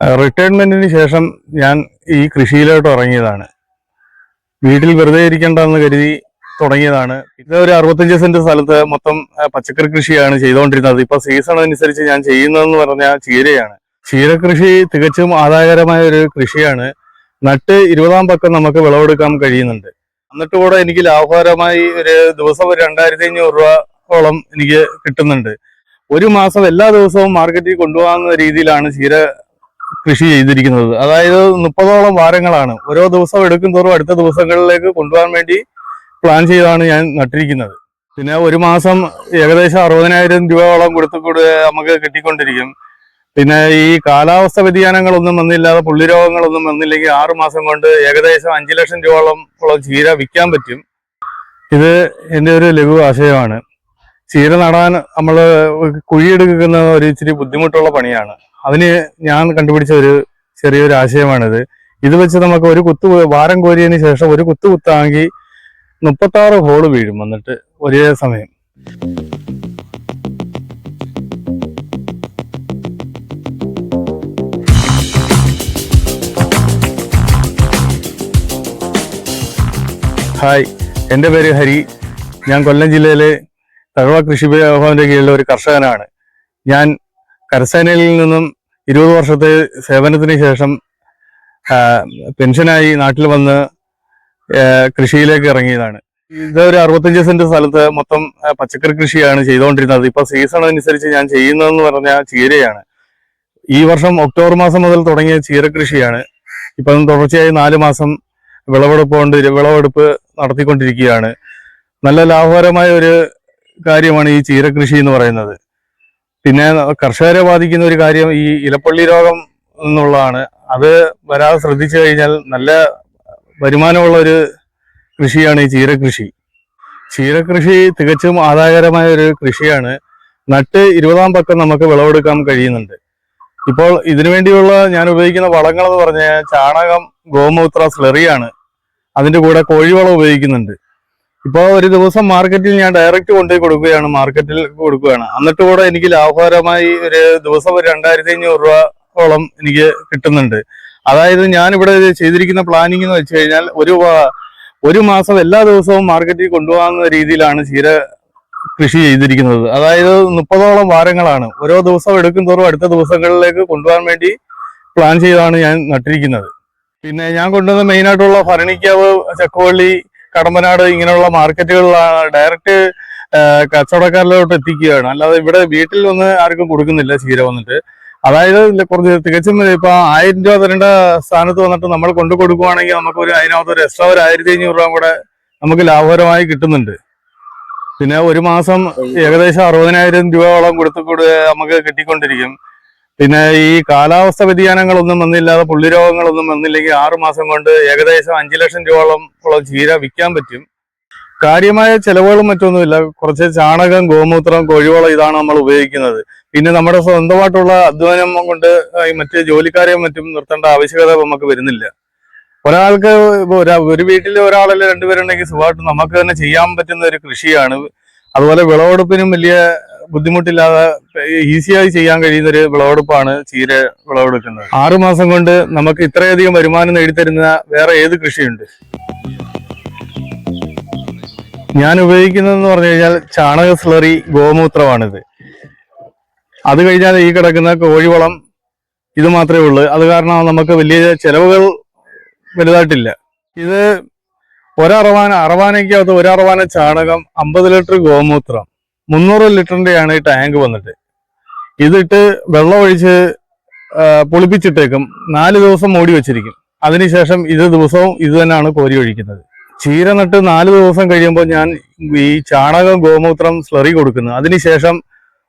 റിട്ടയർമെന്റിന് ശേഷം ഞാൻ ഈ കൃഷിയിലോട്ട് ഇറങ്ങിയതാണ്. വീട്ടിൽ വെറുതെ ഇരിക്കേണ്ടെന്ന് കരുതി തുടങ്ങിയതാണ്. ഇത് ഒരു അറുപത്തഞ്ച് സെന്റ് സ്ഥലത്ത് മൊത്തം പച്ചക്കറി കൃഷിയാണ് ചെയ്തുകൊണ്ടിരുന്നത്. ഇപ്പൊ സീസൺ അനുസരിച്ച് ഞാൻ ചെയ്യുന്നതെന്ന് പറഞ്ഞാൽ ചീരയാണ്. ചീര കൃഷി തികച്ചും ആദായകരമായ ഒരു കൃഷിയാണ്. നട്ട് ഇരുപതാം പക്കം നമുക്ക് വിളവെടുക്കാൻ കഴിയുന്നുണ്ട്. എന്നിട്ട് കൂടെ എനിക്ക് ലാഭകരമായി ഒരു ദിവസം ഒരു രണ്ടായിരത്തി അഞ്ഞൂറ് രൂപയോളം എനിക്ക് കിട്ടുന്നുണ്ട്. ഒരു മാസം എല്ലാ ദിവസവും മാർക്കറ്റിൽ കൊണ്ടുപോകാവുന്ന രീതിയിലാണ് ചീര കൃഷി ചെയ്തിരിക്കുന്നത്. അതായത് മുപ്പതോളം വാരങ്ങളാണ്. ഓരോ ദിവസം എടുക്കും തോറും അടുത്ത ദിവസങ്ങളിലേക്ക് കൊണ്ടുപോകാൻ വേണ്ടി പ്ലാൻ ചെയ്താണ് ഞാൻ നട്ടിരിക്കുന്നത്. പിന്നെ ഒരു മാസം ഏകദേശം അറുപതിനായിരം രൂപയോളം കൊടുത്തു കൂടെ നമുക്ക് കിട്ടിക്കൊണ്ടിരിക്കും. പിന്നെ ഈ കാലാവസ്ഥ വ്യതിയാനങ്ങളൊന്നും വന്നില്ലാതെ പുള്ളിരോഗങ്ങളൊന്നും വന്നില്ലെങ്കിൽ ആറു മാസം കൊണ്ട് ഏകദേശം അഞ്ചു ലക്ഷം രൂപയോളം ഉള്ള ചീര വിൽക്കാൻ പറ്റും. ഇത് എന്റെ ഒരു ലഘു ആശയമാണ്. ചീര നടാൻ നമ്മൾ കുഴിയെടുക്കുന്ന ഒരു ഇച്ചിരി ബുദ്ധിമുട്ടുള്ള പണിയാണ്. അതിന് ഞാൻ കണ്ടുപിടിച്ച ഒരു ചെറിയൊരു ആശയമാണിത്. ഇത് വെച്ച് നമുക്ക് ഒരു കുത്ത് വാരം കോരിയതിന് ശേഷം ഒരു കുത്ത് കുത്താങ്കി മുപ്പത്താറ് ഹോൾ വീഴും വന്നിട്ട് ഒരേ സമയം. ഹായ് എന്റെ പേര് ഹരി. ഞാൻ കൊല്ലം ജില്ലയിലെ തഴവ കൃഷി ഭവന്റെ കീഴിലെ ഒരു കർഷകനാണ്. ഞാൻ കരസേനയിൽ നിന്നും ഇരുപത് വർഷത്തെ സേവനത്തിന് ശേഷം പെൻഷനായി നാട്ടിൽ വന്ന് കൃഷിയിലേക്ക് ഇറങ്ങിയതാണ്. ഇതൊരു അറുപത്തഞ്ച് സെന്റ് സ്ഥലത്ത് മൊത്തം പച്ചക്കറി കൃഷിയാണ് ചെയ്തുകൊണ്ടിരുന്നത്. ഇപ്പൊ സീസൺ അനുസരിച്ച് ഞാൻ ചെയ്യുന്നതെന്ന് പറഞ്ഞാൽ ചീരയാണ്. ഈ വർഷം ഒക്ടോബർ മാസം മുതൽ തുടങ്ങിയ ചീര കൃഷിയാണ്. ഇപ്പം തുടർച്ചയായി നാല് മാസം വിളവെടുപ്പ് കൊണ്ട് വിളവെടുപ്പ് നടത്തിക്കൊണ്ടിരിക്കുകയാണ്. നല്ല ലാഭകരമായ ഒരു കാര്യമാണ് ഈ ചീര കൃഷി എന്ന് പറയുന്നത്. പിന്നെ കർഷകരെ ബാധിക്കുന്ന ഒരു കാര്യം ഈ ഇലപ്പള്ളി രോഗം എന്നുള്ളതാണ്. അത് വരാതെ ശ്രദ്ധിച്ചു കഴിഞ്ഞാൽ നല്ല വരുമാനമുള്ള ഒരു കൃഷിയാണ് ഈ ചീരകൃഷി. ചീരകൃഷി ചീര കൃഷി തികച്ചും ആദായകരമായ ഒരു കൃഷിയാണ്. നട്ട് ഇരുപതാം പക്കം നമുക്ക് വിളവെടുക്കാൻ കഴിയുന്നുണ്ട്. ഇപ്പോൾ ഇതിനു വേണ്ടിയുള്ള ഞാൻ ഉപയോഗിക്കുന്ന വളങ്ങൾ എന്ന് പറഞ്ഞാൽ ചാണകം ഗോമൂത്ര സ്ലെറിയാണ്. അതിന്റെ കൂടെ കോഴിവളം ഉപയോഗിക്കുന്നുണ്ട്. ഇപ്പോൾ ഒരു ദിവസം മാർക്കറ്റിൽ ഞാൻ ഡയറക്റ്റ് കൊണ്ടുപോയി കൊടുക്കുകയാണ് മാർക്കറ്റിൽ കൊടുക്കുകയാണ്. എന്നിട്ട് കൂടെ എനിക്ക് ലാഭകരമായി ഒരു ദിവസം ഒരു രണ്ടായിരത്തി അഞ്ഞൂറ് രൂപയോളം എനിക്ക് കിട്ടുന്നുണ്ട്. അതായത് ഞാനിവിടെ ചെയ്തിരിക്കുന്ന പ്ലാനിംഗ് എന്ന് വെച്ച് കഴിഞ്ഞാൽ ഒരു ഒരു മാസം എല്ലാ ദിവസവും മാർക്കറ്റിൽ കൊണ്ടുപോകാവുന്ന രീതിയിലാണ് ചീര കൃഷി ചെയ്തിരിക്കുന്നത്. അതായത് മുപ്പതോളം വാരങ്ങളാണ്. ഓരോ ദിവസം എടുക്കും തോറും അടുത്ത ദിവസങ്ങളിലേക്ക് കൊണ്ടുപോകാൻ വേണ്ടി പ്ലാൻ ചെയ്താണ് ഞാൻ നട്ടിരിക്കുന്നത്. പിന്നെ ഞാൻ കൊണ്ടുവന്ന മെയിനായിട്ടുള്ള ഭരണിക്കാവ് ചക്കവള്ളി കടമ്പനാട് ഇങ്ങനെയുള്ള മാർക്കറ്റുകളിലാണ് ഡയറക്റ്റ് കച്ചവടക്കാരിലോട്ട് എത്തിക്കുകയാണ്. അല്ലാതെ ഇവിടെ വീട്ടിൽ വന്ന് ആർക്കും കൊടുക്കുന്നില്ല ചീര വന്നിട്ട്. അതായത് കുറച്ച് തികച്ചും ഇപ്പൊ ആയിരം രൂപ തരേണ്ട സ്ഥാനത്ത് വന്നിട്ട് നമ്മൾ കൊണ്ടു കൊടുക്കുവാണെങ്കിൽ നമുക്ക് ഒരു അതിനകത്ത് ഒരു എക്സ്ട്രാ ഒരു ആയിരത്തി അഞ്ഞൂറ് രൂപ കൂടെ നമുക്ക് ലാഭകരമായി കിട്ടുന്നുണ്ട്. പിന്നെ ഒരു മാസം ഏകദേശം അറുപതിനായിരം രൂപയോളം കൊടുത്തു കൂടെ നമുക്ക് കിട്ടിക്കൊണ്ടിരിക്കും. പിന്നെ ഈ കാലാവസ്ഥ വ്യതിയാനങ്ങളൊന്നും വന്നില്ലാതെ പുള്ളി രോഗങ്ങളൊന്നും വന്നില്ലെങ്കിൽ ആറു മാസം കൊണ്ട് ഏകദേശം അഞ്ചു ലക്ഷം രൂപയോളം ഉള്ള ചീര വിൽക്കാൻ പറ്റും. കാര്യമായ ചെലവുകളും മറ്റൊന്നുമില്ല. കുറച്ച് ചാണകം ഗോമൂത്രം കോഴിവളം ഇതാണ് നമ്മൾ ഉപയോഗിക്കുന്നത്. പിന്നെ നമ്മുടെ സ്വന്തമായിട്ടുള്ള അധ്വാനം കൊണ്ട് മറ്റ് ജോലിക്കാരെയും മറ്റും നിർത്തേണ്ട ആവശ്യകത നമുക്ക് വരുന്നില്ല. ഒരാൾക്ക് ഒരു വീട്ടിൽ ഒരാളല്ല രണ്ടുപേരുണ്ടെങ്കിൽ സുഖമായിട്ട് നമുക്ക് തന്നെ ചെയ്യാൻ പറ്റുന്ന ഒരു കൃഷിയാണ്. അതുപോലെ വിളവെടുപ്പിനും വലിയ ബുദ്ധിമുട്ടില്ലാതെ ഈസിയായി ചെയ്യാൻ കഴിയുന്ന ഒരു വിളവെടുപ്പാണ് ചീര വിളവെടുക്കുന്നത്. ആറുമാസം കൊണ്ട് നമുക്ക് ഇത്രയധികം വരുമാനം നേടിത്തരുന്ന വേറെ ഏത് കൃഷിയുണ്ട്? ഞാൻ ഉപയോഗിക്കുന്നതെന്ന് പറഞ്ഞു കഴിഞ്ഞാൽ ചാണക സ്ലറി ഗോമൂത്രമാണിത്. അത് കഴിഞ്ഞാൽ ഈ കിടക്കുന്ന കോഴിവളം ഇത് മാത്രമേ ഉള്ളൂ. അത് കാരണം നമുക്ക് വലിയ ചെലവുകൾ വലുതായിട്ടില്ല. ഇത് ഒരറവാന അറവാനയ്ക്കകത്ത് ഒരറവാന ചാണകം അമ്പത് ലിറ്റർ ഗോമൂത്രം. മുന്നൂറ് ലിറ്ററിന്റെയാണ് ഈ ടാങ്ക് വന്നിട്ട്. ഇതിട്ട് വെള്ളം ഒഴിച്ച് ആ, നാല് ദിവസം മൂടി വെച്ചിരിക്കും. അതിനുശേഷം ഇത് ദിവസവും ഇത് തന്നെയാണ് കോരി ഒഴിക്കുന്നത്. ചീര നട്ട് നാല് ദിവസം കഴിയുമ്പോൾ ഞാൻ ഈ ചാണകം ഗോമൂത്രം സ്ലറി കൊടുക്കുന്നത് അതിനുശേഷം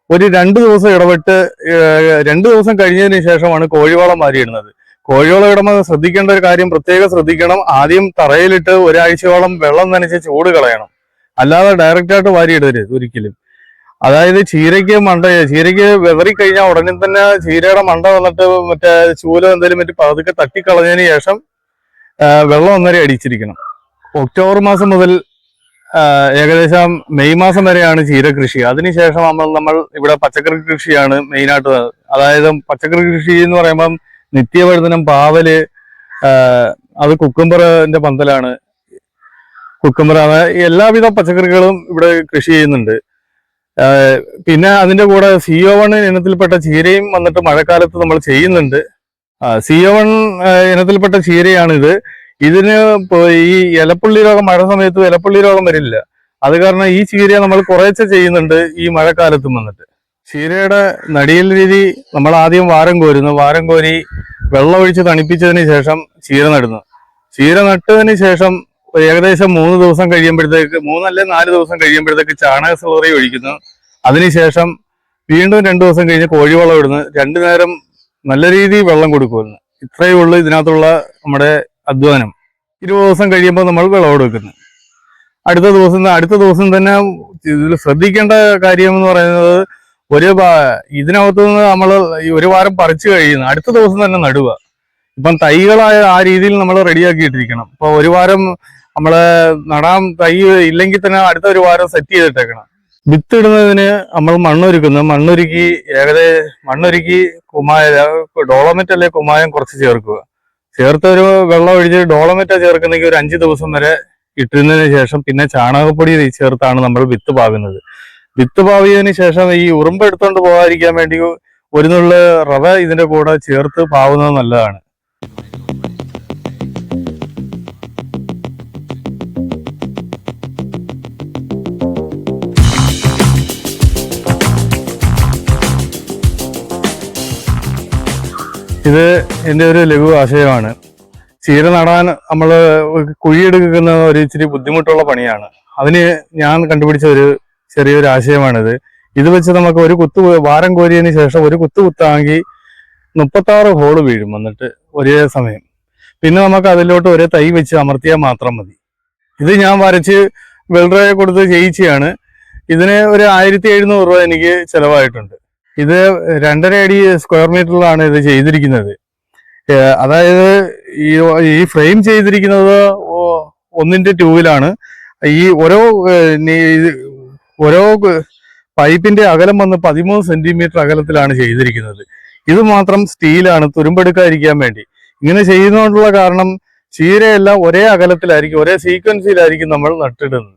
ഒരു രണ്ട് ദിവസം ഇടപെട്ട് രണ്ട് ദിവസം കഴിഞ്ഞതിന് ശേഷമാണ് കോഴിവളം മാറിയിടുന്നത് കോഴിവളം ഇടുമ്പോൾ ശ്രദ്ധിക്കേണ്ട ഒരു കാര്യം പ്രത്യേകം ശ്രദ്ധിക്കണം. ആദ്യം തറയിലിട്ട് ഒരാഴ്ചയോളം വെള്ളം നനച്ച് ചൂട് കളയണം. അല്ലാതെ ഡയറക്റ്റായിട്ട് വാരിയിടരുത് ഒരിക്കലും. അതായത് ചീരയ്ക്ക് മണ്ട ചീരയ്ക്ക് വെതറി കഴിഞ്ഞാൽ ഉടനെ തന്നെ ചീരയുടെ മണ്ട വന്നിട്ട് മറ്റേ ചൂലം എന്തെങ്കിലും മറ്റു പതുക്കെ തട്ടിക്കളഞ്ഞതിന് ശേഷം വെള്ളം ഒന്നര അടിച്ചിരിക്കണം. ഒക്ടോബർ മാസം മുതൽ ഏകദേശം മെയ് മാസം വരെയാണ് ചീര കൃഷി. അതിനുശേഷം നമ്മൾ നമ്മൾ ഇവിടെ പച്ചക്കറി കൃഷിയാണ് മെയിനായിട്ട് അതായത് പച്ചക്കറി കൃഷി എന്ന് പറയുമ്പം നിത്യവഴുതനം പാവൽ അത് കുക്കുംബറിന്റെ പന്തലാണ്. കുക്കുംബർ എല്ലാവിധ പച്ചക്കറികളും ഇവിടെ കൃഷി ചെയ്യുന്നുണ്ട്. പിന്നെ അതിന്റെ കൂടെ സിഒ വൺ ഇനത്തിൽപ്പെട്ട ചീരയും വന്നിട്ട് മഴക്കാലത്ത് നമ്മൾ ചെയ്യുന്നുണ്ട്. സിഒ വൺ ഇനത്തിൽപ്പെട്ട ചീരയാണിത്. ഇതിന് ഈ ഇലപ്പുള്ളി രോഗം മഴ സമയത്ത് ഇലപ്പുള്ളി രോഗം വരില്ല. അത് കാരണം ഈ ചീര നമ്മൾ കുറേശ്ശെ ചെയ്യുന്നുണ്ട് ഈ മഴക്കാലത്തും വന്നിട്ട്. ചീരയുടെ നടിയൽ രീതി നമ്മൾ ആദ്യം വാരം കോരുന്നു. വാരം കോരി വെള്ളമൊഴിച്ച് തണുപ്പിച്ചതിന് ശേഷം ചീര നടുന്നു. ചീര നട്ടതിന് ശേഷം ഏകദേശം മൂന്ന് ദിവസം കഴിയുമ്പോഴത്തേക്ക് മൂന്നല്ലേ നാല് ദിവസം കഴിയുമ്പോഴത്തേക്ക് ചാണക സ്ലറി ഒഴിക്കുന്നു. അതിനുശേഷം വീണ്ടും രണ്ടു ദിവസം കഴിഞ്ഞ് കോഴിവളം ഇടുന്നു. രണ്ടു നേരം നല്ല രീതിയിൽ വെള്ളം കൊടുക്കുമെന്ന് ഇത്രയേ ഉള്ളൂ ഇതിനകത്തുള്ള നമ്മുടെ അധ്വാനം. ഇരുപത് ദിവസം കഴിയുമ്പോൾ നമ്മൾ വിളവ് കൊടുക്കുന്നു അടുത്ത ദിവസം അടുത്ത ദിവസം തന്നെ ഇതിൽ ശ്രദ്ധിക്കേണ്ട കാര്യം എന്ന് പറയുന്നത് ഒരു ഇതിനകത്ത് നിന്ന് നമ്മൾ ഒരു വാരം പറിച്ചു കഴിയുന്നു. അടുത്ത ദിവസം തന്നെ നടുക. ഇപ്പം തൈകളായ ആ രീതിയിൽ നമ്മൾ റെഡിയാക്കിയിട്ടിരിക്കണം. ഇപ്പൊ ഒരു വാരം നമ്മൾ നടാൻ തൈ ഇല്ലെങ്കിൽ തന്നെ അടുത്ത ഒരു വാരം സെറ്റ് ചെയ്തിട്ടേക്കണം. വിത്തിടുന്നതിന് നമ്മൾ മണ്ണൊരുക്കുന്നു. മണ്ണൊരുക്കി ഏകദേശം മണ്ണൊരുക്കി കുമായ ഡോളമെറ്റ് അല്ലെ കുമായം കുറച്ച് ചേർക്കുക. ചേർത്ത് ഒരു വെള്ളം ഒഴിച്ച് ഡോളമെറ്റ ചേർക്കുന്നെങ്കിൽ ഒരു അഞ്ച് ദിവസം വരെ ഇട്ടിരുന്നതിന് ശേഷം പിന്നെ ചാണകപ്പൊടി ചേർത്താണ് നമ്മൾ വിത്ത് പാകുന്നത്. വിത്ത് പാവിയതിന് ശേഷം ഈ ഉറുമ്പ് എടുത്തോണ്ട് പോകാതിരിക്കാൻ വേണ്ടി ഒരു നുള്ള റവ ഇതിന്റെ കൂടെ ചേർത്ത് പാവുന്നത് നല്ലതാണ്. ഇത് എന്റെ ഒരു ലഘു ആശയമാണ്. ചീര നടാൻ നമ്മൾ കുഴിയെടുക്കുന്ന ഒരു ഇച്ചിരി ബുദ്ധിമുട്ടുള്ള പണിയാണ്. അതിന് ഞാൻ കണ്ടുപിടിച്ച ഒരു ചെറിയൊരു ആശയമാണിത്. ഇത് വെച്ച് നമുക്ക് ഒരു കുത്ത് വാരം കോരിയതിന് ശേഷം ഒരു കുത്ത് കുത്താങ്കി മുപ്പത്താറ് ഹോൾ വീഴും വന്നിട്ട് ഒരേ സമയം. പിന്നെ നമുക്ക് അതിലോട്ട് ഒരേ തൈ വെച്ച് അമർത്തിയാൽ മാത്രം മതി. ഇത് ഞാൻ വരച്ച് വെൽഡറെ കൊടുത്ത് ചെയ്യിച്ചാണ് ഇതിന് ഒരു ആയിരത്തി എഴുന്നൂറ് രൂപ എനിക്ക് ചെലവായിട്ടുണ്ട്. ഇത് രണ്ടര അടി സ്ക്വയർ മീറ്ററിലാണ് ഇത് ചെയ്തിരിക്കുന്നത്. അതായത് ഈ ഈ ഫ്രെയിം ചെയ്തിരിക്കുന്നത് ഒന്നിന്റെ ട്യൂബിലാണ് ഈ ഓരോ ഓരോ പൈപ്പിന്റെ അകലം വന്ന് പതിമൂന്ന് സെന്റിമീറ്റർ അകലത്തിലാണ് ചെയ്തിരിക്കുന്നത്. ഇത് മാത്രം സ്റ്റീലാണ് തുരുമ്പെടുക്കാതിരിക്കാൻ വേണ്ടി. ഇങ്ങനെ ചെയ്യുന്നതുകൊണ്ടുള്ള കാരണം ചീരയെല്ലാം ഒരേ അകലത്തിലായിരിക്കും ഒരേ സീക്വൻസിലായിരിക്കും നമ്മൾ നട്ടിടുന്നത്.